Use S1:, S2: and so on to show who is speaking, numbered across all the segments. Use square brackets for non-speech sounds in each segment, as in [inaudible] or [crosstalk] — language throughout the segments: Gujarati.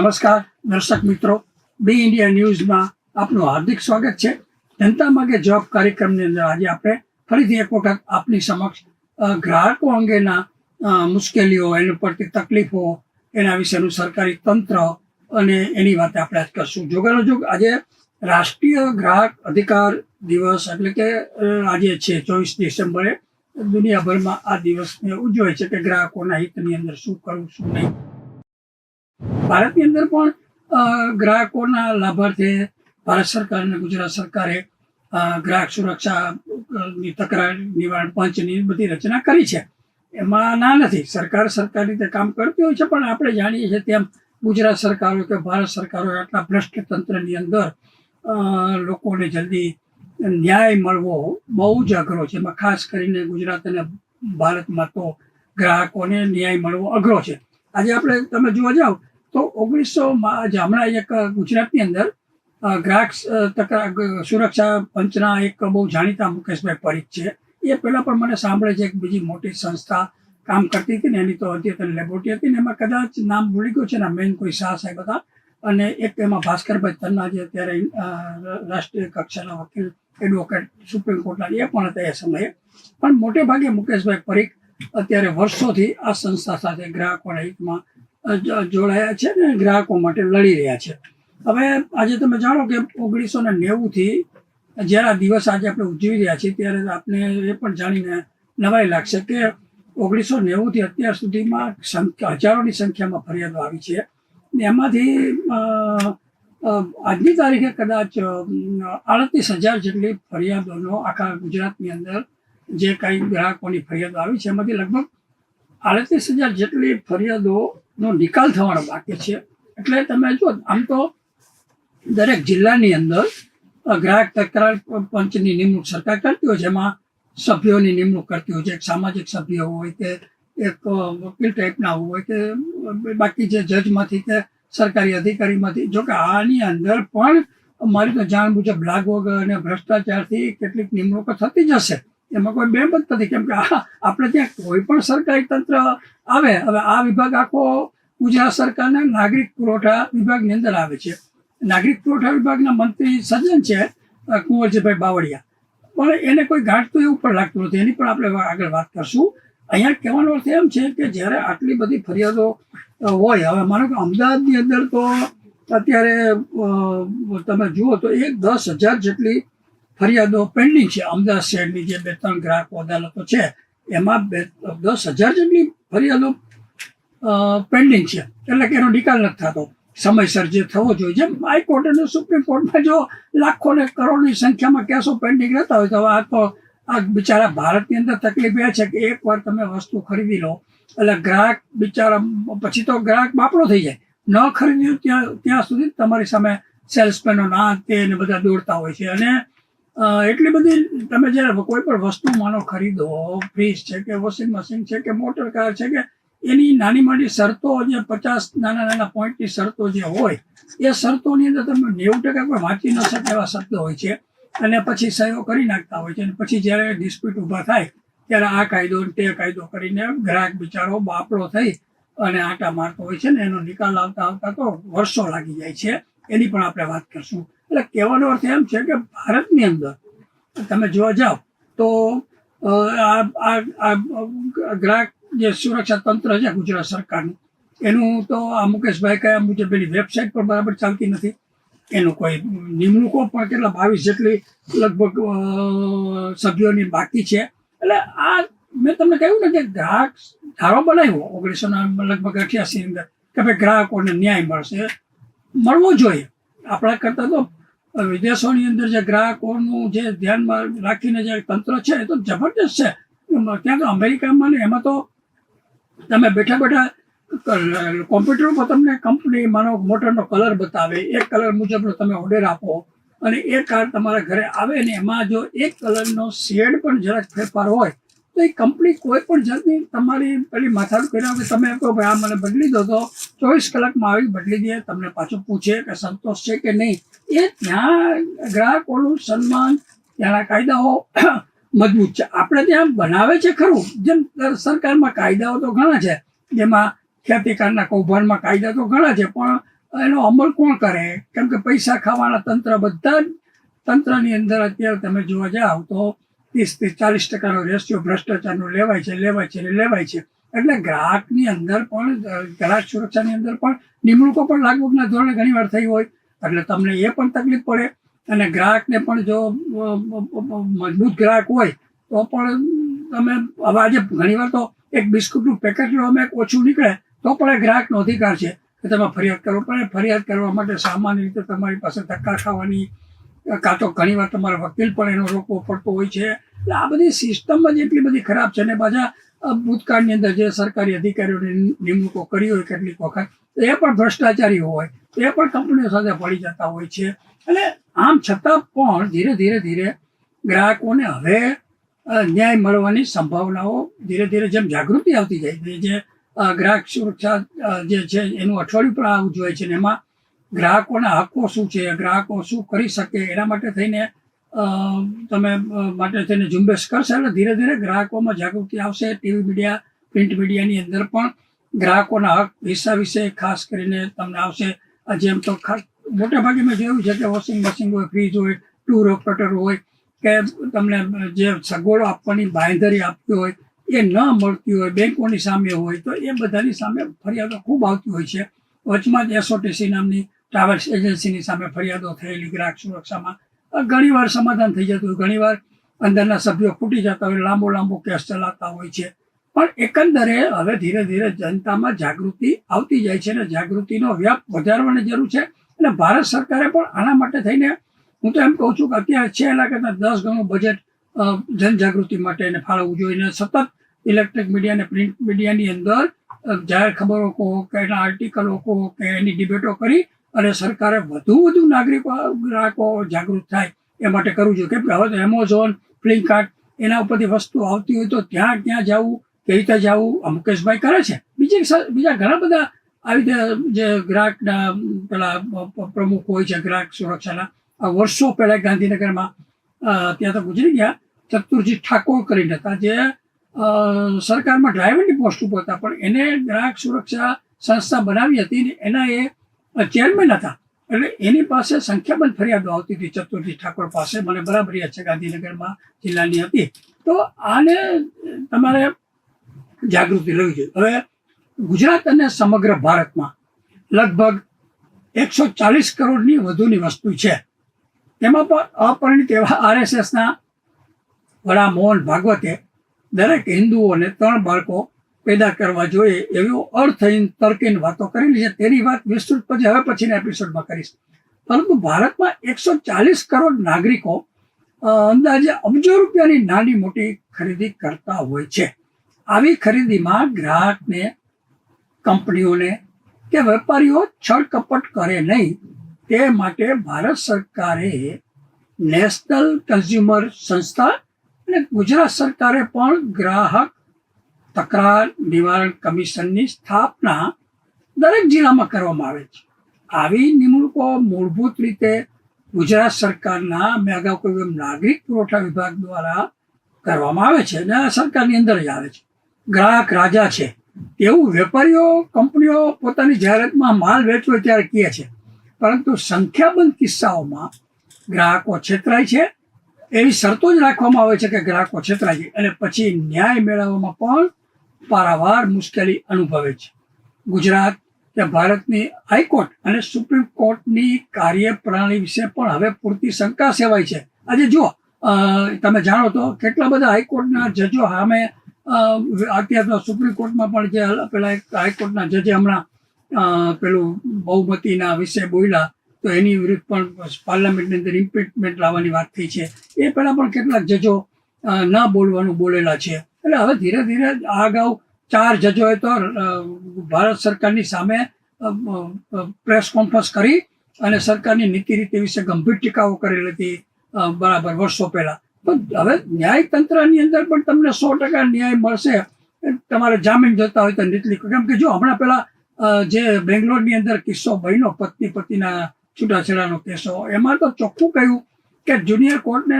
S1: નમસ્કાર, દર્શક મિત્રો. બી ઇન્ડિયા ન્યૂઝમાં આપનું હાર્દિક સ્વાગત છે. જનતા માગે જોબ કાર્યક્રમની અંદર આજે આપણે ફરીથી એક વખત આપની સમક્ષ ગ્રાહકો અંગેના મુશ્કેલીઓ, એની પડતી તકલીફો, એના વિશેનું સરકારી તંત્ર અને એની વાત આપણે આજ કરશું. જોગાનુજોગ આજે રાષ્ટ્રીય ગ્રાહક અધિકાર દિવસ એટલે કે આજે છે ચોવીસ ડિસેમ્બરે. દુનિયાભરમાં આ દિવસને ઉજવાય છે કે ગ્રાહકોના હિતની અંદર શું કરવું, શું નહીં. ભારતની અંદર પણ ગ્રાહકોના લાભાર્થે ભારત સરકાર અને ગુજરાત સરકારે ગ્રાહક સુરક્ષા ની તકરાર નિવારણ પંચની બધી રચના કરી છે. એમાં ના નથી, સરકાર સરકાર રીતે કામ કરતી હોય છે, પણ આપણે જાણીએ છીએ તેમ ગુજરાત સરકાર કે ભારત સરકાર આટલા ભ્રષ્ટ તંત્રની અંદર લોકોને જલ્દી ન્યાય મળવો બહુ જ અઘરો છે. એમાં ખાસ કરીને ગુજરાત અને ભારતમાં તો ગ્રાહકોને ન્યાય મળવો અઘરો છે. આજે આપણે તમે જોવા જાઓ તો ઓગણીસો હમણાં એક ગુજરાતની અંદર ગ્રાહક સુરક્ષા પંચના એક બહુ જાણીતા મુકેશભાઈ પરીખ છે. એ પહેલાં પણ મને સાંભળે છે એક બીજી મોટી સંસ્થા કામ કરતી હતી ને, એની તો અદ્યતન લેબોરેટરી હતી ને, એમાં કદાચ નામ ભૂલી ગયું છે ને મેન કોઈ શાહ સાહેબ હતા. અને એક એમાં ભાસ્કરભાઈ તન્ના જે અત્યારે રાષ્ટ્રીય કક્ષાના વકીલ એડવોકેટ સુપ્રીમ કોર્ટના, એ પણ હતા એ સમયે. પણ મોટે ભાગે મુકેશભાઈ પરીખ અત્યારે વર્ષોથી આ સંસ્થા સાથે ગ્રાહકોના હિતમાં જ- જોડાયા છે ને ગ્રાહકો માટે લડી રહ્યા છે. હવે આજે તમે જાણો કે ઓગણીસો ને નેવુંથી જ્યારે આ દિવસ આજે આપણે ઉજવી રહ્યા છીએ, ત્યારે આપને એ પણ જાણીને નવાઈ લાગશે કે ઓગણીસો નેવુંથી અત્યાર સુધીમાં સંખ્યા, હજારોની સંખ્યામાં ફરિયાદો આવી છે. ને એમાંથી આજની તારીખે કદાચ આડત્રીસ હજાર જેટલી ફરિયાદોનો આખા ગુજરાતની અંદર જે કાંઈ ગ્રાહકોની ફરિયાદો આવી છે, એમાંથી લગભગ આડત્રીસ હજાર જેટલી ફરિયાદોનો નિકાલ થવાનો બાકી છે. એટલે તમે જો આમ તો દરેક જિલ્લાની અંદર ગ્રાહક તકરાર પંચની નિમણૂક સરકાર કરતી હોય છે, એમાં સભ્યોની નિમણૂક કરતી હોય છે, એક સામાજિક સભ્ય હોય કે એક વકીલ ટાઈપના હોય કે બાકી જે જજમાંથી કે સરકારી અધિકારીમાંથી. જો કે આની અંદર પણ મારી તો જાણ મુજબ લાગવગ અને ભ્રષ્ટાચારથી કેટલીક નિમણૂકો થતી જ હશે. એમાં કોઈ બેમ જ નથી. કેમ કે આપણે ત્યાં કોઈ પણ સરકારી તંત્ર આવે, હવે આ વિભાગ આખો ગુજરાત સરકારના નાગરિક પુરવઠા વિભાગની અંદર આવે છે. નાગરિક પુરવઠા વિભાગના મંત્રી સજ્જન છે કુંવરજીભાઈ બાવળિયા. પણ એને કોઈ ગાંઠ તો એવું પણ લાગતું નથી. એની પણ આપણે આગળ વાત કરશું. અહીંયા કહેવાનો અર્થ એમ છે કે જ્યારે આટલી બધી ફરિયાદો હોય, હવે માનો કે અમદાવાદની અંદર તો અત્યારે તમે જુઓ તો એક દસ હજાર જેટલી ફરિયાદો પેન્ડિંગ છે. અમદાવાદ શહેરની જે બે ત્રણ ગ્રાહક અદાલતો છે, એમાં બે દસ હજાર જેટલી ફરિયાદો પેન્ડિંગ છે. એટલે કે એનો નિકાલ નથી થતો. સમયસર જે થવો જોઈએ. જેમ હાઈકોર્ટ અને સુપ્રીમ કોર્ટમાં જો લાખો ને કરોડની સંખ્યામાં કેસો પેન્ડિંગ રહેતા હોય તો આ તો, આ બિચારા ભારતની અંદર તકલીફ એ છે કે એકવાર તમે વસ્તુ ખરીદી લો, એટલે ગ્રાહક બિચારા, પછી તો ગ્રાહક બાપડો થઈ જાય. ન ખરીદ્યું ત્યાં ત્યાં સુધી તમારી સામે સેલ્સમેનો ના તે બધા દોડતા હોય છે. અને એટલી બધી તમે જ્યારે કોઈ પણ વસ્તુ માનો ખરીદો, ફ્રીજ છે કે વોશિંગ મશીન છે કે મોટર કાર છે કે એની નાની મોટી શરતો જે પચાસ નાના નાના પોઈન્ટની શરતો જે હોય, એ શરતોની અંદર તમે નેવું ટકા પણ વાંચી ન શકે એવા શબ્દ હોય છે. અને પછી સહીઓ કરી નાખતા હોય છે અને પછી જ્યારે ડિસ્પ્યુટ ઊભા થાય, ત્યારે આ કાયદો તે કાયદો કરીને ગ્રાહક બિચારો બાપડો થઈ અને આટા મારતો હોય છે ને એનો નિકાલ આવતા આવતા તો વર્ષો લાગી જાય છે. એની પણ આપણે વાત કરશું. એટલે કહેવાનો અર્થ એમ છે કે ભારતની અંદર, તમે જોવા જાઓ, તો આ ગ્રાહક જે સુરક્ષા તંત્ર છે ગુજરાત સરકારનું, એનું તો આ મુકેશભાઈ કયા મુજબ એની વેબસાઇટ પણ બરાબર ચાલતી નથી. એનું કોઈ નિમણૂકો પણ કેટલા બાવીસ જેટલી લગભગ સભ્યોની બાકી છે. એટલે આ, મેં તમને કહ્યું ને કે ગ્રાહક ધારો બનાવ્યો, ઓગણીસો લગભગ અઠ્યાસી અંદર, કે ભાઈ ગ્રાહકોને ન્યાય મળશે. મળવો જોઈએ. આપણા કરતાં તો વિદેશોની અંદર જે ગ્રાહકોનું જે ધ્યાનમાં રાખીને જે તંત્ર છે, એ તો જબરદસ્ત છે. ત્યાં તો અમેરિકામાં ને એમાં તો તમે બેઠા બેઠા કોમ્પ્યુટર ઉપર તમને કંપની માનો મોટરનો કલર બતાવે, એક કલર મુજબનો તમે ઓર્ડર આપો અને એ કાર તમારા ઘરે આવે ને એમાં જો એક કલરનો શેડ પણ જરાક ફેરફાર હોય તો એ કંપની કોઈ પણ જાતની તમારી પેલી માથાડું કર્યા વગર તમે કહો ભાઈ આ મને બદલી દો, તો ચોવીસ કલાકમાં આવી બદલી દે, તમને પાછું પૂછે કે સંતોષ છે કે નહીં. એ ત્યાં ગ્રાહકોનું સન્માન, ત્યાંના કાયદાઓ [clears throat] મજબૂત છે. આપણે ત્યાં બનાવે છે ખરું. જેમ સરકારમાં કાયદાઓ તો ઘણા છે. જેમાં ખેતીકારના કૌભાંડમાં કાયદા તો ઘણા છે, પણ એનો અમલ કોણ કરે? કેમ કે પૈસા ખાવાના તંત્ર બધા જ તંત્રની અંદર અત્યારે તમે જોવા જાઓ તો ત્રીસ ત્રીસ ચાલીસ ટકાનો રેશિયો ભ્રષ્ટાચારનો લેવાય છે લેવાય છે લેવાય છે. એટલે ગ્રાહકની અંદર પણ, ગ્રાહક સુરક્ષાની અંદર પણ નિમણૂકો પણ લાગવગના ધોરણે ઘણી વાર થઈ હોય. એટલે તમને એ પણ તકલીફ પડે અને ગ્રાહકને પણ જો મજબૂત ગ્રાહક હોય, તો પણ તમે હવે આજે ઘણીવાર તો એક બિસ્કુટનું પેકેટ લો અમે ઓછું નીકળે, તો પણ એ ગ્રાહકનો અધિકાર છે કે તમે ફરિયાદ કરો. પણ ફરિયાદ કરવા માટે સામાન્ય રીતે તમારી પાસે ધક્કા ખાવાની કાં તો ઘણીવાર તમારે વકીલ પણ એનો રોકવો પડતો હોય છે. એટલે આ બધી સિસ્ટમ જ એટલી બધી ખરાબ છે અને પાછા ભૂતકાળની અંદર જે સરકારી અધિકારીઓની નિમણૂકો કરી હોય કેટલીક વખત એ પણ ભ્રષ્ટાચારી હોય એ પણ કંપનીઓ સાથે પડી જતા હોય છે. અને આમ છતાં પણ ધીરે ધીરે ધીરે ગ્રાહકોને હવે ન્યાય મળવાની સંભાવનાઓ ધીરે ધીરે જેમ જાગૃતિ આવતી જાય છે, જે ગ્રાહક સુરક્ષા જે છે, એનું અઠવાડિયું પણ આવું જોઈએ છે ને એમાં ગ્રાહકોના હક્કો શું છે, ગ્રાહકો શું કરી શકે, એના માટે થઈને તમે માટે થઈને ઝુંબેશ કરશે એટલે ધીરે ધીરે ગ્રાહકોમાં જાગૃતિ આવશે. ટીવી મીડિયા, પ્રિન્ટ મીડિયાની અંદર પણ ગ્રાહકોના હક હિસ્સા વિશે ખાસ કરીને તમને આવશે. આ જેમ તો ખાસ, મોટેભાગે મેં જોયું છે કે વોશિંગ મશીન હોય, ફ્રીજ હોય, ટૂર ઓપરેટર હોય, કે તમને જે સગવડો આપવાની બાંયધરી આપતી હોય, એ ન મળતી હોય, બેંકોની સામે હોય, તો એ બધાની સામે ફરિયાદો ખૂબ આવતી હોય છે. વચમાં જ એસઓટીસી નામની ટ્રાવેલ્સ એજન્સીની સામે ફરિયાદો થયેલી, ગ્રાહક સુરક્ષામાં ઘણીવાર સમાધાન થઈ જતું હોય ઘણીવાર અંદરના સભ્યો ખૂટી જતા હોય, લાંબો લાંબો કેસ ચલાવતા હોય છે. પણ એકંદરે હવે ધીરે ધીરે જનતામાં જાગૃતિ આવતી જાય છે અને જાગૃતિનો વ્યાપ વધારવાની જરૂર છે અને ભારત સરકારે પણ આના માટે થઈને હું તો એમ કહું છું કે અત્યારે છે એના કરતાં દસ ગણું બજેટ જનજાગૃતિ માટે એને ફાળવવું જોઈએ સતત ઇલેક્ટ્રિક મીડિયા અને પ્રિન્ટ મીડિયાની અંદર જાહેર ખબરો કહો કે એના આર્ટિકલો કહો કે એની ડિબેટો કરી અને સરકારે વધુ વધુ નાગરિકો ગ્રાહકો જાગૃત થાય એ માટે કરવું જોઈએ. કેમ કે હવે તો એમેઝોન ફ્લિપકાર્ટ એના ઉપરથી વસ્તુ આવતી હોય તો ત્યાં ક્યાં જવું કઈ રીતે જવું મુકેશભાઈ કરે છે. બીજી બીજા ઘણા બધા આવી રીતે જે ગ્રાહકના, પેલા પ્રમુખ હોય છે ગ્રાહક સુરક્ષાના, આ વર્ષો પહેલા ગાંધીનગરમાં ત્યાં તો ગુજરી ગયા. ચતુરજી ઠાકોર કરીને હતા, જે સરકારમાં ડ્રાઈવરની પોસ્ટ ઉપર હતા. પણ એને ગ્રાહક સુરક્ષા સંસ્થા બનાવી હતી ને એના એ ચેરમેન હતા. એટલે એની પાસે સંખ્યાબંધ ફરિયાદો આવતી હતી. ચતુર્જી ઠાકોર પાસે. મને બરાબર યાદ છે ગાંધીનગરમાં જિલ્લાની હતી. તો આને તમારે જાગૃતિ લેવી જોઈએ. હવે ગુજરાત અને સમગ્ર ભારતમાં લગભગ એકસો ચાલીસ કરોડની વધુની વસ્તુ છે. તેમાં પણ અપરિણિત એવા આરએસએસના વડા મોહન ભાગવતે દરેક હિન્દુઓને ત્રણ બાળકો પેદા કરવા જોઈએ એવી અર્થહીન તર્કહીન વાતો કરેલી છે. તેની વાત વિસ્તૃત પછી હવે પછીના એપિસોડમાં કરીશ. પરંતુ ભારતમાં એકસો ચાલીસ કરોડ નાગરિકો અંદાજે અબજો રૂપિયાની નાની મોટી ખરીદી કરતા હોય છે. આવી ખરીદીમાં ગ્રાહકને, કંપનીઓને કે વેપારીઓ છળકપટ કરે નહીં, તે માટે ભારત સરકારે નેશનલ કન્ઝ્યુમર સંસ્થા અને ગુજરાત સરકારે પણ ગ્રાહક તકરાર નિવારણ કમિશનની સ્થાપના દરેક જિલ્લામાં કરવામાં આવે છે. આવી નિમણૂકો મૂળભૂત રીતે ગુજરાત સરકારના મેં અગાઉ કહ્યું નાગરિક પુરવઠા વિભાગ દ્વારા કરવામાં આવે છે અને આ સરકારની અંદર જ આવે છે. ગ્રાહક રાજા છે. એવું વેપારીઓ, કંપનીઓ પોતાની જાહેરાતમાં માલ વેચવો ત્યારે કહે છે. પરંતુ સંખ્યાબંધ કિસ્સાઓમાં ગ્રાહકો છેતરાય છે. એવી શરતો જ રાખવામાં આવે છે કે ગ્રાહકો છેતરાય છે. અને પછી ન્યાય મેળવવામાં પણ પારાવાર મુશ્કેલી અનુભવે છે. ગુજરાત કે ભારતની હાઈકોર્ટ અને સુપ્રીમ કોર્ટની કાર્યપ્રણાલી વિશે પણ હવે પૂરતી શંકા સેવાય છે. આજે જુઓ તમે જાણો તો કેટલા બધા હાઈકોર્ટના જજો સામે અત્યારના અત્યારે સુપ્રીમ કોર્ટમાં પણ જે પેલા એક હાઈકોર્ટના જજે હમણાં પેલું બહુમતીના વિશે બોલ્યા, તો એની વિરુદ્ધ પણ પાર્લામેન્ટની અંદર ઇમ્પીચમેન્ટ લાવવાની વાત થઈ છે. એ પહેલાં પણ કેટલાક જજો ન બોલવાનું બોલેલા છે. એટલે હવે ધીરે ધીરે આ અગાઉ ચાર જજોએ તો ભારત સરકારની સામે પ્રેસ કોન્ફરન્સ કરી અને સરકારની નીતિ રીતિ વિશે ગંભીર ટીકાઓ કરેલી હતી બરાબર વર્ષો પહેલા. તો હવે ન્યાય તંત્રની અંદર પણ તમને સો ટકા ન્યાય મળશે. તમારે જામીન જોતા હોય તો નીતલી કેમ કે જો હમણાં પહેલા જે બેંગ્લોરની અંદર કિસ્સો બન્યો પત્ની પતિના છૂટાછેડાનો કેસો, એમાં તો ચોખ્ખું કહ્યું કે જુનિયર કોર્ટને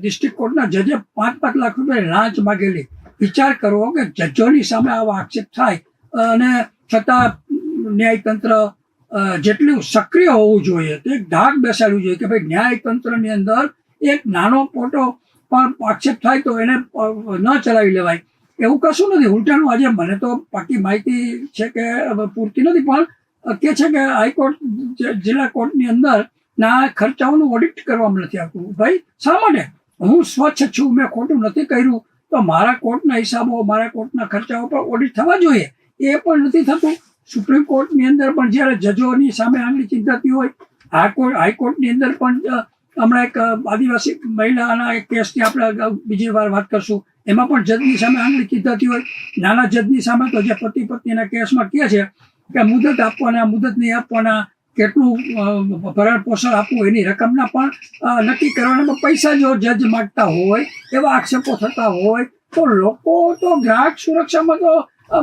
S1: ડિસ્ટ્રિક્ટ કોર્ટના જજે પાંચ પાંચ લાખ રૂપિયા લાંચ માગેલી. વિચાર કરવો કે જજોની સામે આવો આક્ષેપ થાય, અને છતાં ન્યાયતંત્ર જેટલું સક્રિય હોવું જોઈએ, તો એક ધાક બેસાડવું જોઈએ કે ભાઈ ન્યાયતંત્રની અંદર એક નાનો પોટો પણ આક્ષેપ થાય તો એને ન ચલાવી લેવાય. એવું કશું નથી. ઉલટાનું આજે મને તો પાકી માહિતી છે કે પૂરતી નથી, પણ કે છે કે હાઈકોર્ટ જિલ્લા કોર્ટની અંદર ના ખર્ચાઓનું ઓડિટ કરવામાં નથી આવતું. ભાઈ, શા માટે? હું સ્વચ્છ છું, મેં ખોટું નથી કર્યું. તો મારા કોર્ટના હિસાબો, મારા કોર્ટના ખર્ચાઓ પર ઓડિટ થવા જોઈએ. એ પણ નથી થતું. સુપ્રીમ કોર્ટની અંદર પણ જ્યારે જજોની સામે આંગળી ચિંતાતી હોય હાઈકોર્ટ હાઈકોર્ટની અંદર પણ હમણાં એક આદિવાસી મહિલાના એક કેસની આપણે બીજી વાર વાત કરશું. એમાં પણ જજની સામે આંગળી ચિંતાતી હોય. નાના જજની સામે તો જે પતિ પત્નીના કેસમાં કહે છે કે મુદત આપવાના મુદત નહીં આપવાના કેટલું ભરણ પોષણ આપવું એની રકમના પણ નક્કી કરવાના પૈસા જો જજ માગતા હોય, એવા આક્ષેપો થતા હોય, તો લોકો તો ગ્રાહક સુરક્ષામાં તો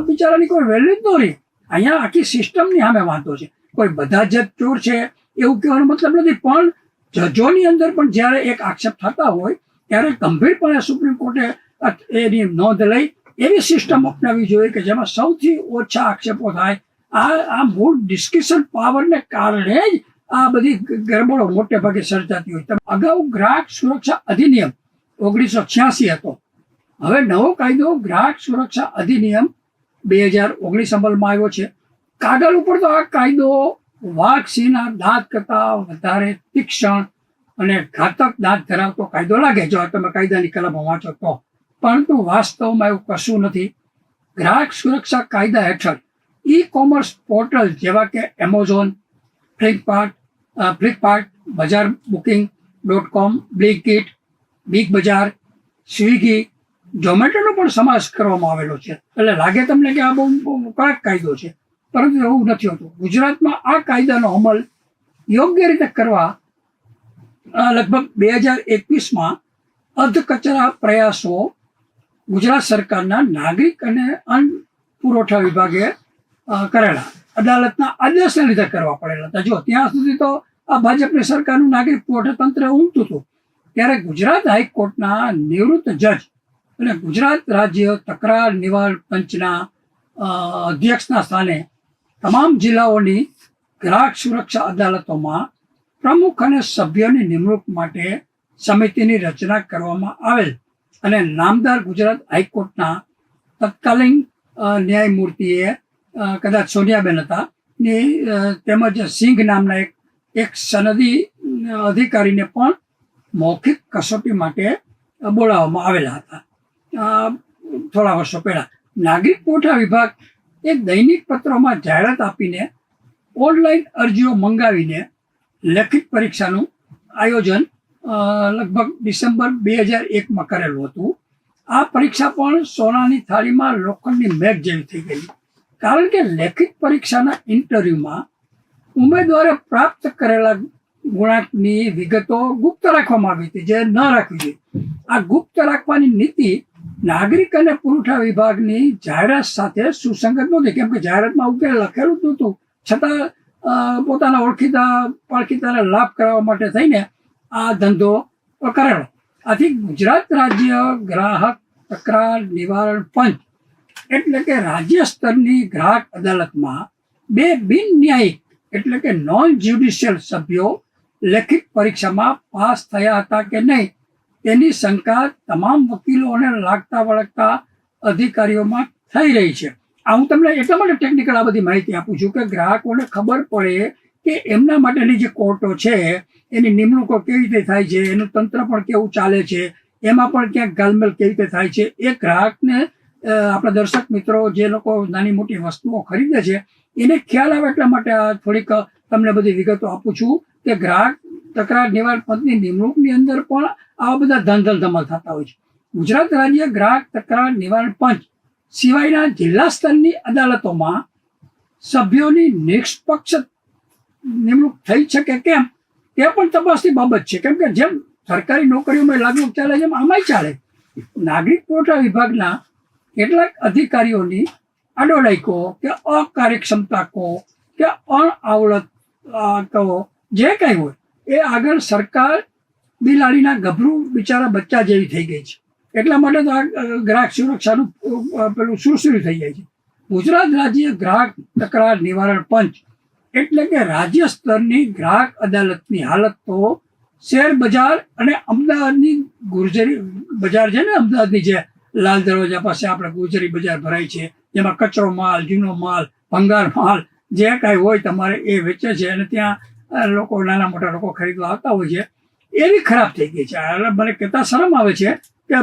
S1: બિચારાની કોઈ વેલ્યુ જ ન અહીંયા આખી સિસ્ટમની સામે વાંધો છે. કોઈ બધા જજ ચોર છે, એવું કહેવાનો મતલબ નથી, પણ જજોની અંદર પણ જ્યારે એક આક્ષેપ થતા હોય, ત્યારે ગંભીરપણે સુપ્રીમ કોર્ટે એની નોંધ લઈ એવી સિસ્ટમ અપનાવવી જોઈએ કે જેમાં સૌથી ઓછા આક્ષેપો થાય આ આ મૂળ ડિસ્કશન પાવરને કારણે જ આ બધી ગરબડો મોટે ભાગે સર્જાતી હોય. અગાઉ ગ્રાહક સુરક્ષા અધિનિયમ ઓગણીસો છ્યાસી હતો. હવે નવો કાયદો ગ્રાહક સુરક્ષા અધિનિયમ બે હજાર ઓગણીસ અમલમાં આવ્યો છે. કાગળ ઉપર તો આ કાયદો વાઘ દાંત કરતાં વધારે તીક્ષણ અને ઘાતક દાંત ધરાવતો કાયદો લાગે, જો તમે કાયદાની કલમો વાંચો તો. પરંતુ વાસ્તવમાં એવું કશું નથી. ગ્રાહક સુરક્ષા કાયદા હેઠળ ઈ કોમર્સ પોર્ટલ જેવા કે એમેઝોન ફ્લિપકાર્ટ ફ્લિપકાર્ટ બજાર booking dot com Blinkit Big Bazaar Swiggy ઝોમેટોનો પણ સમાવેશ કરવામાં આવેલો છે. એટલે લાગે તમને કે આ બહુ કડક કાયદો છે, પરંતુ એવું નથી હોતું. ગુજરાતમાં આ કાયદાનો અમલ યોગ્ય રીતે કરવા લગભગ બે હજાર એકવીસમાં અધકચરા પ્રયાસો ગુજરાત સરકારના નાગરિક અને અન્ન પુરવઠા વિભાગે કરેલા. અદાલતના આદેશને લીધે કરવા પડેલા હતા. જો, ત્યાં સુધી તો આ ભાજપની સરકારનું નાગરિક પુરવઠા તંત્ર ઊંઘતું હતું. ત્યારે ગુજરાત હાઈકોર્ટના નિવૃત્ત જજ અને ગુજરાત રાજ્ય તકરાર નિવારણ પંચના અધ્યક્ષના સ્થાને તમામ જિલ્લાઓની ગ્રાહક સુરક્ષા અદાલતોમાં પ્રમુખ અને સભ્યોની નિમણૂક માટે સમિતિની રચના કરવામાં આવેલ અને નામદાર ગુજરાત હાઈકોર્ટના તત્કાલીન ન્યાયમૂર્તિએ કદાચ સોનિયાબેન હતા. ને તેમજ સિંઘ નામના એક એક સનદી અધિકારીને પણ મૌખિક કસોટી માટે બોલાવવામાં આવેલા હતા. થોડા વર્ષો પહેલાં. નાગરિક પુરવઠા વિભાગ એ દૈનિક પત્રોમાં જાહેરાત આપીને ઓનલાઈન અરજીઓ મંગાવીને લેખિત પરીક્ષાનું આયોજન લગભગ ડિસેમ્બર બે હજાર એકમાં કરેલું હતું. આ પરીક્ષા પણ સોનાની થાળીમાં લોખંડની મેઘ જેવી થઈ ગઈ. કારણ કે લેખિત પરીક્ષાના ઇન્ટરવ્યુમાં ઉમેદવારે પ્રાપ્ત કરેલા ગુણાંકની વિગતો ગુપ્ત રાખવામાં આવી હતી, જે ન રાખવી જોઈએ. આ ગુપ્ત રાખવાની નીતિ નાગરિક અને પુરવઠા વિભાગની જાહેરાત સાથે સુસંગત નહોતી, કેમ કે જાહેરાતમાં ઉકેલ લખેલું જ નહોતું. છતાં પોતાના ઓળખીતા, પાળખીતાને લાભ કરાવવા માટે થઈને આ ધંધો કરેલો આથી ગુજરાત રાજ્ય ગ્રાહક તકરાર નિવારણ પંચ એટલે કે રાજ્ય સ્તરની ગ્રાહક અદાલતમાં બે બિન ન્યાયિક એટલે કે નોન જ્યુડિશિયલ સભ્યો લેખિત પરીક્ષામાં પાસ થયા હતા કે નહીં, તેની શંકા તમામ વકીલોને લાગતા વળગતા અધિકારીઓમાં થઈ રહી છે. આ હું તમને એટલા માટે ટેકનિકલ આ બધી માહિતી આપું છું કે ગ્રાહકોને ખબર પડે કે એમના માટેની જે કોર્ટો છે, એની નિમણૂકો કેવી રીતે થાય છે, એનું તંત્ર પણ કેવું ચાલે છે, એમાં પણ ક્યાંક ગાલમેલ કેવી રીતે થાય છે, એ ગ્રાહકને આપણા દર્શક મિત્રો જે લોકો નાની મોટી વસ્તુઓ ખરીદે છે, એને ખ્યાલ આવે એટલા માટે થોડીક તમને બધી વિગતો આપું છું કે ગ્રાહક તકરાર નિવારણ પંચની નિમણૂકની અંદર પણ આવા બધા ધંધલ ધમલ થતા હોય છે. ગુજરાત રાજ્ય ગ્રાહક તકરાર નિવારણ પંચ સિવાયના જિલ્લા સ્તરની અદાલતોમાં સભ્યોની નિષ્પક્ષ નિમણૂક થઈ શકે કેમ, તે પણ તપાસની બાબત છે. કેમ કે જેમ સરકારી નોકરીઓમાં લાગુ ચાલે, જેમ આમાંય ચાલે. નાગરિક પુરવઠા વિભાગના કેટલાક અધિકારીઓની આડોડાઈ કહો કે અકાર્યક્ષમતા કહો કે અણઆવડત કહો, જે કંઈ હોય, એ આગળ સરકાર બિલાડીના ગભરું બિચારા બચ્ચા જેવી થઈ ગઈ છે. એટલા માટે તો આ ગ્રાહક સુરક્ષાનું પેલું સુરસુરી થઈ જાય છે. ગુજરાત રાજ્ય ગ્રાહક તકરાર નિવારણ પંચ એટલે કે રાજ્ય સ્તરની ગ્રાહક અદાલતની હાલત તો શેર બજાર અને અમદાવાદની ગુર્જરી બજાર છે ને, અમદાવાદની જે લાલ દરવાજા પાસે આપણે ગુજરી બજાર ભરાય છે. જેમાં કચરો માલ જૂનો માલ, ભંગાર માલ જે કાંઈ હોય તમારે એ વેચે છે અને ત્યાં લોકો, નાના મોટા લોકો ખરીદવા આવતા હોય છે. એવી ખરાબ થઈ ગઈ છે. એટલે મને કહેતા શરમ આવે છે કે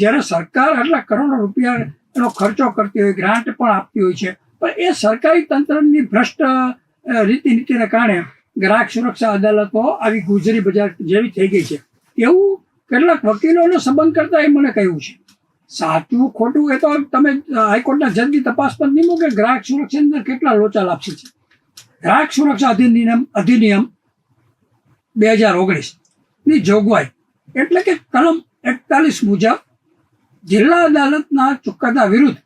S1: જ્યારે સરકાર આટલા કરોડો રૂપિયા એનો ખર્ચો કરતી હોય, ગ્રાન્ટ પણ આપતી હોય છે, પણ એ સરકારી તંત્રની ભ્રષ્ટ રીતિનીતિને રીતિ નીતિને કારણે ગ્રાહક સુરક્ષા અદાલતો આવી ગુજરી બજાર જેવી થઈ ગઈ છે. એવું કેટલાક વકીલોનો સંબંધ કરતા એ મને કહ્યું છે. સાચું, ખોટું એ તો તમે હાઈકોર્ટના જજની તપાસ પર નિમો કે ગ્રાહક સુરક્ષા અંદર કેટલા લોચા લાપસી છે? ગ્રાહક સુરક્ષા અધિનિયમ અધિનિયમ બે હજાર ઓગણીસની જોગવાઈ. એટલે કે કલમ એકતાલીસ મુજબ જિલ્લા અદાલતના ચુકાદા વિરુદ્ધ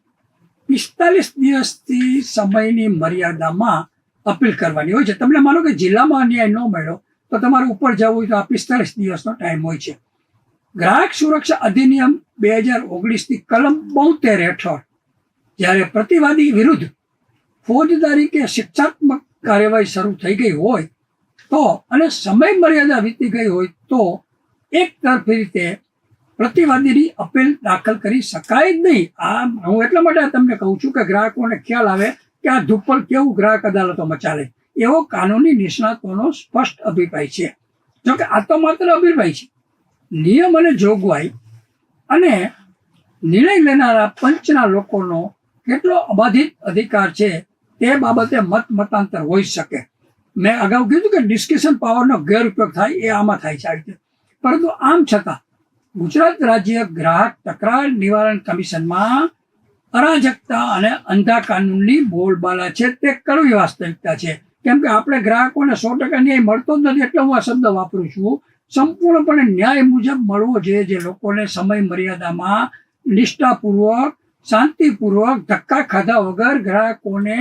S1: પિસ્તાલીસ દિવસથી સમયની મર્યાદામાં અપીલ કરવાની હોય છે. તમને માનો કે જિલ્લામાં અન્યાય ન મળ્યો, તો તમારે ઉપર જવું હોય તો આ પિસ્તાલીસ દિવસનો ટાઈમ હોય છે. ગ્રાહક સુરક્ષા અધિનિયમ બે હજાર ઓગણીસની કલમ બોતેર હેઠળ જ્યારે પ્રતિવાદી વિરુદ્ધ ફોજદારી કે શિક્ષાત્મક કાર્યવાહી શરૂ થઈ ગઈ હોય તો અને સમય મર્યાદા વીતી ગઈ હોય તો એક તરફી રીતે પ્રતિવાદીની અપીલ દાખલ કરી શકાય જ નહીં. આ હું એટલા માટે તમને કહું છું કે ગ્રાહકોને ખ્યાલ આવે કે આ ધુપ્પલ કેવું ગ્રાહક અદાલતોમાં ચાલે એવો કાનૂની નિષ્ણાતોનો સ્પષ્ટ અભિપ્રાય છે. જોકે આ તો માત્ર અભિપ્રાય છે. નિયમ અને જોગવાઈ અને નિર્ણય લેનારા પંચના લોકોનો કેટલો અબાધિત અધિકાર છે તે બાબતે મત મતાંતર હોઈ શકે. મેં અગાઉ કીધું કે ડિસ્કશન પાવરનો ગેરઉપયોગ થાય એ આમાં થાય છે આ રીતે. પરંતુ આમ છતાં, ગુજરાત રાજ્ય ગ્રાહક તકરાર નિવારણ કમિશનમાં અરાજકતા અને અંધા કાનૂનની બોલબાલા છે તે કડવી વાસ્તવિકતા છે. કેમ કે આપણે ગ્રાહકોને સો ટકા ન્યાય મળતો જ નથી, એટલે હું આ શબ્દ વાપરું છું. સંપૂર્ણપણે ન્યાય મુજબ મળવો જોઈએ જે લોકોને સમય મર્યાદામાં નિષ્ઠાપૂર્વક, શાંતિપૂર્વક ધક્કા ખાધા વગર ગ્રાહકોને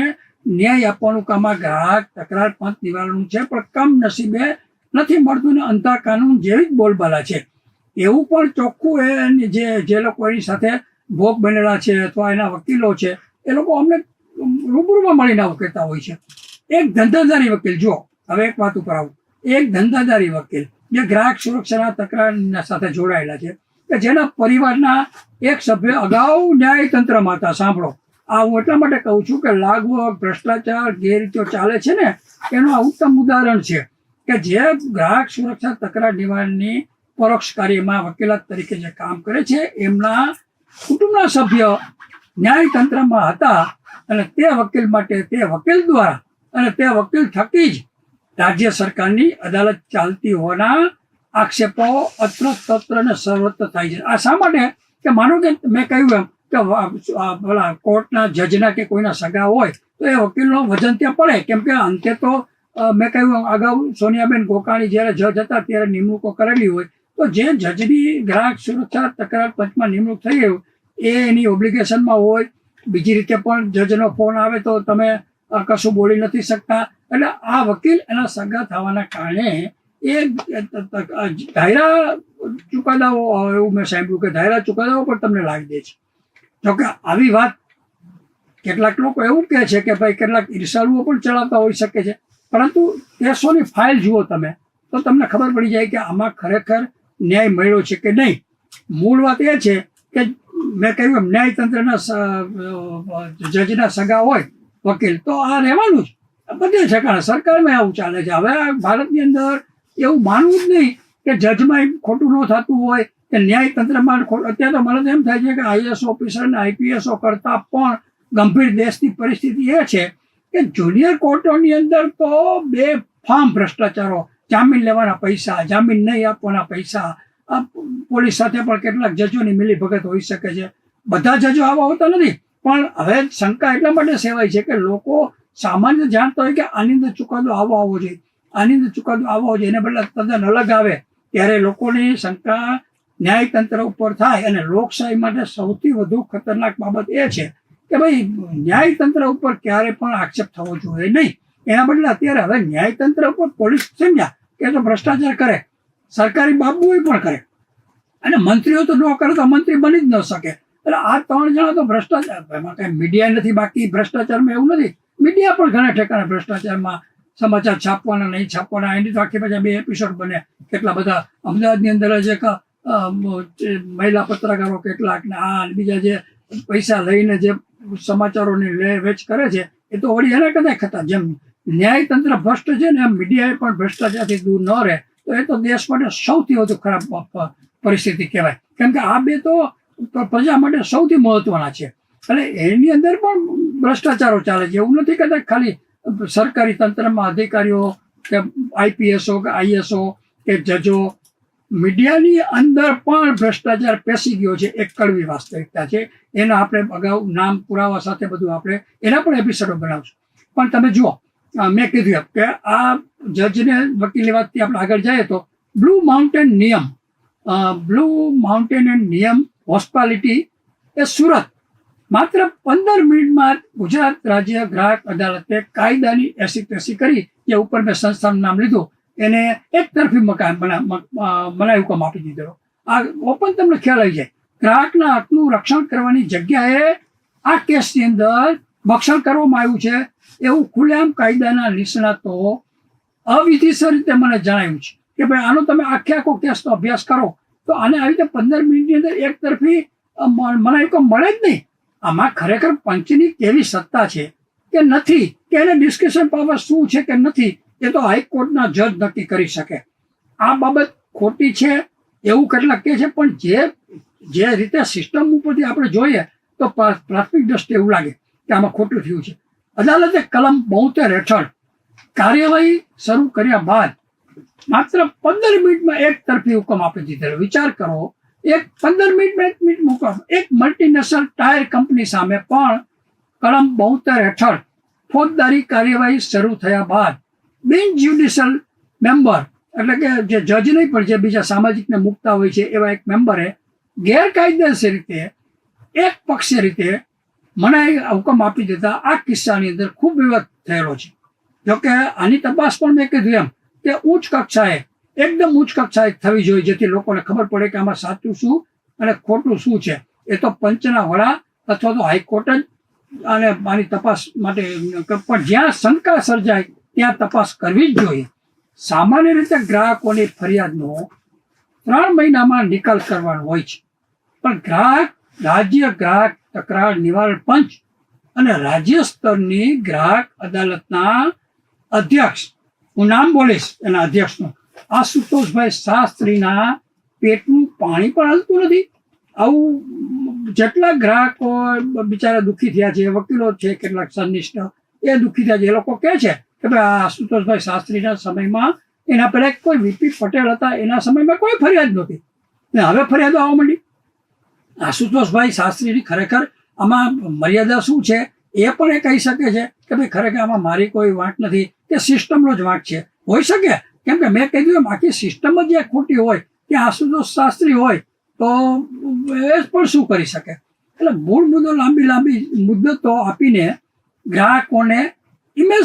S1: ન્યાય આપવાનું કામ આ ગ્રાહક તકરાર પંચ નિવારણનું છે, પણ કમ નસીબે નથી મળતું ને અંતા કાનૂન જેવી જ બોલબાલા છે. એવું પણ ચોખ્ખું એ જે જે લોકો એની સાથે ભોગ બનેલા છે અથવા એના વકીલો છે, એ લોકો અમને રૂબરૂમાં મળીને આવું હોય છે. એક ધંધાદારી વકીલ જો હવે એક વાત ઉપર આવું. એક ધંધાદારી વકીલ જે ગ્રાહક સુરક્ષાના તકરારના સાથે જોડાયેલા છે. કે જેના પરિવારના એક સભ્ય અગાઉ ન્યાયતંત્રમાં હતા. સાંભળો. આ હું એટલા માટે કહું છું કે લાગવગ ભ્રષ્ટાચાર ગેરરીતિઓ ચાલે છે ને, એનું આ ઉત્તમ ઉદાહરણ છે કે જે ગ્રાહક સુરક્ષા તકરાર નિવારણની પરોક્ષ કાર્યમાં વકીલાત તરીકે જે કામ કરે છે, એમના કુટુંબના સભ્ય ન્યાયતંત્રમાં હતા અને તે વકીલ માટે તે વકીલ દ્વારા અને તે વકીલ થકી જ રાજ્ય સરકારની અદાલત ચાલતી હોવાના આક્ષેપો અત્ર તત્ર ને સર્વત્ર થાય છે. આ શા માટે? કે માનો કે મેં કહ્યું એમ કે પેલા કોર્ટના જજના કે કોઈના સગા હોય તો એ વકીલનો વજન ત્યાં પડે. કેમ કે અંતે તો મેં કહ્યું અગાઉ સોનિયાબેન ગોકાણી જ્યારે જજ હતા ત્યારે નિમણૂકો કરેલી હોય. તો જે જજની ગ્રાહક સુરક્ષા તકરાર પંચમાં નિમણૂક થઈ ગયું, એ એની ઓબ્લિગેશનમાં હોય. બીજી રીતે પણ જજનો ફોન આવે તો તમે કશું બોલી નથી શકતા. એટલે આ વકીલ એના સગા થવાના કારણે એ ધાયરા ચુકાદાઓ, એવું મેં સાંભળ્યું કે ધાયરા ચુકાદાઓ પણ તમને લાવી દે છે. જોકે આવી વાત કેટલાક લોકો એવું કહે છે કે ભાઈ કેટલાક ઈર્ષાળુઓ પણ ચલાવતા હોઈ શકે છે. પરંતુ કેસોની ફાઇલ જુઓ તમે, તો તમને ખબર પડી જાય કે આમાં ખરેખર ન્યાય મળ્યો છે કે નહીં. મૂળ વાત એ છે કે મેં કહ્યું ન્યાયતંત્રના જજના સગા હોય વકીલ. તો આ રહેવાનું જ બધે ઠેકાણે. સરકારમાં આવું ચાલે છે. હવે ભારતની અંદર એવું માનવું જ નહીં કે જજમાં ખોટું ન થતું હોય, કે ન્યાયતંત્રમાં અત્યારે તો મને તો એમ થાય છે કે આઈએસ ઓફિસર અને આઈપીએસઓ કરતાં પણ ગંભીર દેશની પરિસ્થિતિ એ છે કે જુનિયર કોર્ટોની અંદર તો બે ફાર્મ ભ્રષ્ટાચારો. જામીન લેવાના પૈસા, જામીન નહીં આપવાના પૈસા. પોલીસ સાથે પણ કેટલાક જજોની મિલીભગત હોઈ શકે છે. બધા જજો આવા હોતા નથી. પણ હવે શંકા એટલા માટે સેવાય છે કે લોકો સામાન્ય જાણતા હોય કે આની અંદર ચુકાદો આવો આવવો જોઈએ. આની અંદર ચુકાદો આવો આવવો જોઈએ. એને બદલે તદ્દન અલગ આવે ત્યારે લોકોની શંકા ન્યાયતંત્ર ઉપર થાય અને લોકશાહી માટે સૌથી વધુ ખતરનાક બાબત એ છે કે ભાઈ, ન્યાયતંત્ર ઉપર ક્યારે પણ આક્ષેપ થવો જોઈએ નહીં. એના બદલે અત્યારે હવે ન્યાયતંત્ર ઉપર પોલીસ સમજ્યા કે તો ભ્રષ્ટાચાર કરે, સરકારી બાબુઓ પણ કરે. અને મંત્રીઓ તો ન કરે તો મંત્રી બની જ ન શકે. એટલે આ ત્રણ જણા તો ભ્રષ્ટાચાર, એમાં કઈ મીડિયા નથી, બાકી ભ્રષ્ટાચારમાં એવું નથી. મીડિયા પણ ઘણા ઠેકાણે ભ્રષ્ટાચારમાં સમાચાર છાપવાના, નહીં છાપવાના, એની તો આખી પાછા બે એપિસોડ બને. કેટલા બધા અમદાવાદની અંદર જ મહિલા પત્રકારો કેટલાક ને આ બીજા જે પૈસા લઈને જે સમાચારોની લે, વેચ કરે છે, એ તો વળી એના કદાચ ખતા. જેમ ન્યાયતંત્ર ભ્રષ્ટ છે ને એમ મીડિયાએ પણ ભ્રષ્ટાચારથી દૂર ન રહે, તો એ તો દેશ માટે સૌથી વધુ ખરાબ પરિસ્થિતિ કહેવાય. કેમ કે આ બે તો પ્રજા માટે સૌથી મહત્વના છે. અને એની અંદર પણ ભ્રષ્ટાચારો ચાલે છે. એવું નથી કદાચ ખાલી સરકારી તંત્રમાં અધિકારીઓ કે આઈપીએસઓ કે આઈએસઓ કે જજો મીડિયાની અંદર પણ ભ્રષ્ટાચાર પેસી ગયો છે. એક કડવી વાસ્તવિકતા છે. એના આપણે અગાઉ નામ પુરાવા સાથે બધું આપણે એના પણ એપિસોડો બનાવશું. પણ તમે જુઓ મેં કીધું એમ કે આ જજને વકીલી વાતથી આપણે આગળ જઈએ તો બ્લુ માઉન્ટેન નિયમ બ્લુ માઉન્ટેન નિયમ હોસ્પિટાલિટી એ સુરત. માત્ર પંદર મિનિટમાં ગુજરાત રાજ્ય ગ્રાહક અદાલતે કાયદાની એસી તેસી કરી, જે ઉપર મેં સંસ્થાનું નામ લીધું, એને એક તરફી મકાન મનાય હુકમ આપી દીધો આ ઓપન તમને ખ્યાલ આવી જાય. ગ્રાહકના હકનું રક્ષણ કરવાની જગ્યાએ આ કેસની અંદર ભક્ષણ કરવામાં આવ્યું છે. એવું ખુલ્લેઆમ કાયદાના નિષ્ણાતો અવિધિસર રીતે મને જણાવ્યું છે કે ભાઈ, આનો તમે આખે આખો કેસનો અભ્યાસ કરો. તો આને આવી રીતે પંદર મિનિટની અંદર એક તરફી મને એક મળે જ નહીં. આમાં ખરેખર પંચની કેવી સત્તા છે કે નથી? કે એને ડિસ્કશન પાવર શું છે કે નથી? એ તો હાઈકોર્ટના જજ નક્કી કરી શકે. આ બાબત ખોટી છે, એવું કેટલાક કહે છે, પણ જે જે રીતે સિસ્ટમ ઉપરથી આપણે જોઈએ, તો પ્રાથમિક દ્રષ્ટિએ એવું લાગે કે આમાં ખોટું થયું છે. અદાલતે કલમ બોતેર હેઠળ કાર્યવાહી શરૂ કર્યા બાદ માત્ર પંદર મિનિટમાં એક તરફી હુકમ આપી દીધેલો વિચાર કરો, એક પંદર મિનિટમાં એક મિનિટ હુકમ એક મલ્ટીનેશનલ ટાયર કંપની સામે પણ કલમ બોતેર હેઠળ ફોજદારી કાર્યવાહી શરૂ થયા બાદ બિન જ્યુડિશિયલ મેમ્બર એટલે કે જે જજ નહીં, પણ જે બીજા સામાજિકને મુકતા હોય છે, એવા એક મેમ્બરે ગેરકાયદેસર રીતે, એક પક્ષીય રીતે મનાઈ હુકમ આપી દેતા આ કિસ્સાની અંદર ખૂબ વિવાદ થયેલો છે. જોકે આની તપાસ પણ મેં કીધું એમ. કે ઉચ્ચ કક્ષાએ, એકદમ ઉચ્ચ કક્ષાએ થવી જોઈએ, જેથી લોકોને ખબર પડે કે આમાં સાચું શું અને ખોટું શું છે. એ તો પંચના વડા અથવા તો હાઈકોર્ટ જ અને આની તપાસ માટે, પણ જ્યાં શંકા સર્જાય, ત્યાં તપાસ કરવી જ જોઈએ. સામાન્ય રીતે ગ્રાહકોની ફરિયાદનો ત્રણ મહિનામાં નિકાલ કરવાનો હોય છે. પણ ગ્રાહક, રાજ્ય ગ્રાહક તકરાર નિવારણ પંચ અને રાજ્ય સ્તરની ગ્રાહક અદાલતના અધ્યક્ષ હું નામ બોલીશ એના અધ્યક્ષનું. આશુતોષભાઈ શાસ્ત્રીના પેટનું પાણી પણ હલતું નથી. આવું જેટલા ગ્રાહકો બિચારા દુઃખી થયા છે, વકીલો છે, કેટલાક સંનિષ્ઠ, એ દુઃખી થયા છે. એ લોકો કહે છે કે ભાઈ, આ આશુતોષભાઈ શાસ્ત્રીના સમયમાં એના પહેલા કોઈ વીપી પટેલ હતા, એના સમયમાં કોઈ ફરિયાદ નહોતી. ને હવે ફરિયાદો આવવા માંડી. આશુતોષભાઈ શાસ્ત્રીની ખરેખર આમાં મર્યાદા શું છે? એ પણ એ કહી શકે છે કે ભાઈ, ખરેખર આમાં મારી કોઈ વાંક નથી. કે સિસ્ટમનો જ વાંક છે. હોઈ શકે? કેમ કે મેં કહી દીધું એમ, આખી સિસ્ટમ જ જે ખોટી હોય, કે આશુતોષ શાસ્ત્રી હોય, તો એ પણ શું કરી શકે? એટલે મૂળ મુદ્દો લાંબી લાંબી મુદ્દતો આપીને ગ્રાહકોને ઇમેજ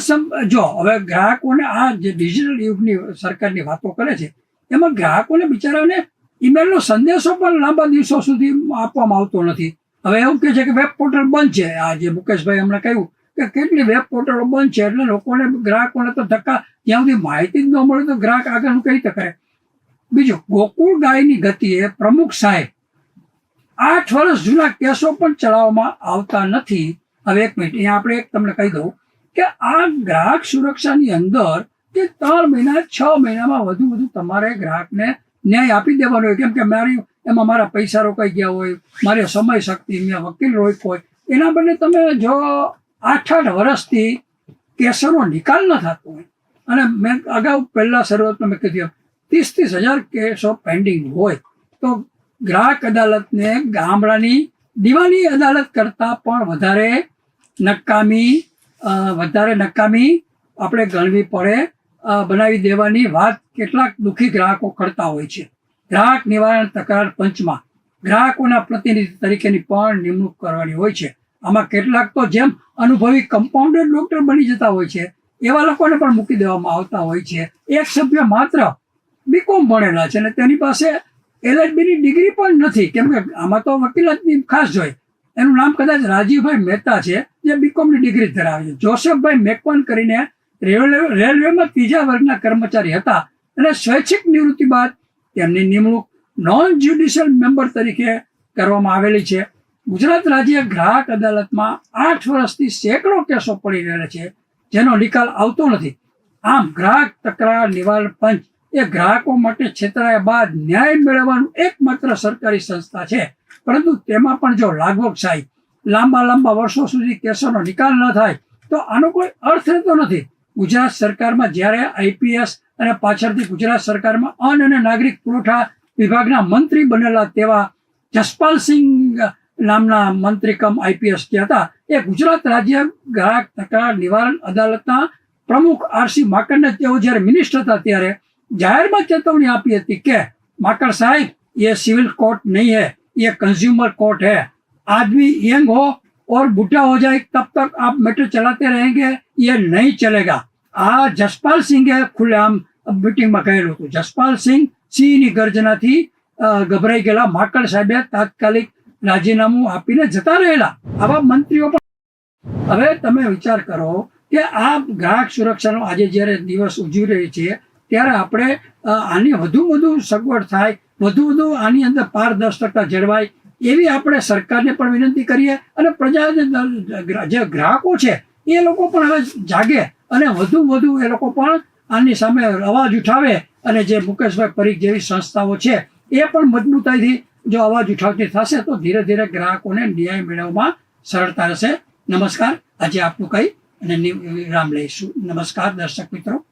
S1: જો, હવે ગ્રાહકોને આ જે ડિજિટલ યુગની સરકારની વાતો કરે છે, એમાં ગ્રાહકોને બિચારાને ઈમેલનો સંદેશો પણ લાંબા દિવસો સુધી આપવામાં આવતો નથી. હવે એવું કહે છે કે વેબ પોર્ટલ બંધ છે. આ જે મુકેશભાઈ હમણાં કહ્યું કે કેટલી વેબ પોર્ટલો બંધ છે એટલે લોકોને ગ્રાહકોને તો ધક્કા જ્યાં સુધી માહિતી જ ન મળે તો ગ્રાહક આગળનું રીતે કરે બીજું, ગોકુળ ગાયની ગતિએ પ્રમુખ સાહેબ આઠ વર્ષ જૂના કેસો પણ ચલાવવામાં આવતા નથી. હવે એક મિનિટ, અહીંયા આપણે એક તમને કહી દઉં કે આ ગ્રાહક સુરક્ષાની અંદર કે ત્રણ મહિના, છ મહિનામાં વધુ વધુ તમારે ગ્રાહકને ન્યાય આપી દેવાનો હોય. કેમ કે મારી એમાં મારા પૈસા રોકાઈ ગયા હોય, મારે સમય શક્તિ, મેં વકીલ રોક હોય. એના બદલે તમે જો આઠ આઠ વર્ષથી કેસોનો નિકાલ ન થતો હોય. અને મેં અગાઉ પહેલા શરૂઆતમાં મેં કીધું ત્રીસ ત્રીસ હજાર કેસો પેન્ડિંગ હોય તો ગ્રાહક અદાલતને ગામડાની દીવાની અદાલત કરતાં પણ વધારે નકામી વધારે નકામી આપણે ગણવી પડે બનાવી દેવાની વાત કેટલાક દુઃખી ગ્રાહકો કરતા હોય છે. ગ્રાહક નિવારણ તકરાર પંચમાં ગ્રાહકોના પ્રતિનિધિ તરીકેની પણ નિમણૂક કરવાની હોય છે. આમાં કેટલાક તો જેમ અનુભવી કમ્પાઉન્ડર ડોક્ટર બની જતા હોય છે, એવા લોકોને પણ મૂકી દેવામાં આવતા હોય છે. એક સભ્ય માત્ર બીકોમ ભણેલા છે અને તેની પાસે એલએચબીની ડિગ્રી પણ નથી. કેમ કે આમાં તો વકીલાતની ખાસ જોઈ એનું નામ કદાચ રાજીવભાઈ મહેતા છે, જે બીકોમની ડિગ્રી ધરાવે છે. જોસેફભાઈ મેકવાન કરીને રેલવે, રેલવેમાં ત્રીજા વર્ગના કર્મચારી હતા અને સ્વૈચ્છિક નિવૃત્તિ બાદ તેમની નિમણૂક નોન જ્યુડિશિયલ મેમ્બર તરીકે કરવામાં આવેલી છે. ગુજરાત રાજ્ય ગ્રાહક અદાલતમાં આઠ વર્ષથી સેંકડો કેસો પડી રહેલા છે, જેનો નિકાલ આવતો નથી. આમ ગ્રાહક તકરાર નિવારણ પંચ એ ગ્રાહકો માટે છેતરાયા બાદ ન્યાય મેળવવાનું એકમાત્ર સરકારી સંસ્થા છે. પરંતુ તેમાં પણ જો લાગવકશાહી લાંબા લાંબા વર્ષો સુધી કેસોનો નિકાલ ન થાય, તો આનો કોઈ અર્થ રહેતો નથી. ગુજરાત સરકારમાં જ્યારે આઈપીએસ અને પાછળથી ગુજરાત સરકારમાં અન્ન અને નાગરિક પુરવઠા વિભાગના મંત્રી બનેલા તેવા જસપાલસિંહ નામના મંત્રી કમ આઈપીએસ જે હતા એ ગુજરાત રાજ્ય ગ્રાહક તકરાર નિવારણ અદાલતના પ્રમુખ આરસી માકડને તેઓ જ્યારે મિનિસ્ટર હતા ત્યારે જાહેરમાં ચેતવણી આપી હતી કે माकड़ साहब ये सिविल कोर्ट नहीं है ये कंज्यूमर कोर्ट है आदमी यंग हो और बूढ़ा हो जाए तब तक आप मेट्रो चलाते रहेंगे ये नहीं चलेगा આ જસપાલ સિંઘે ખુલ્લેઆમ મીટિંગમાં કહેલું હતું જસપાલ સિંહ સિંહની ગર્જનાથી અ, ગભરાઈ ગયેલા માકડ સાહેબે તાત્કાલિક રાજીનામું આપીને જતા રહેલા. આવા મંત્રીઓ પણ હવે તમે વિચાર કરો કે આ ગ્રાહક સુરક્ષાનો આજે જ્યારે દિવસ ઉજવી રહી છે, ત્યારે આપણે આની વધુ વધુ સગવડ થાય, વધુ વધુ આની અંદર પારદર્શકતા જળવાય, એવી આપણે સરકારને પણ વિનંતી કરીએ અને પ્રજા જે ગ્રાહકો છે, એ લોકો પણ હવે જાગે અને વધુ વધુ એ લોકો પણ આની સામે અવાજ ઉઠાવે અને જે મુકેશભાઈ પરીખ જેવી સંસ્થાઓ છે, એ પણ મજબૂતાઈથી જો અવાજ ઉઠાવતી થશે તો ધીરે ધીરે ગ્રાહકોને ન્યાય મેળવવામાં સરળતા રહેશે. નમસ્કાર. આજે આપનું કહી અને રામ લઈશું. નમસ્કાર, દર્શક મિત્રો.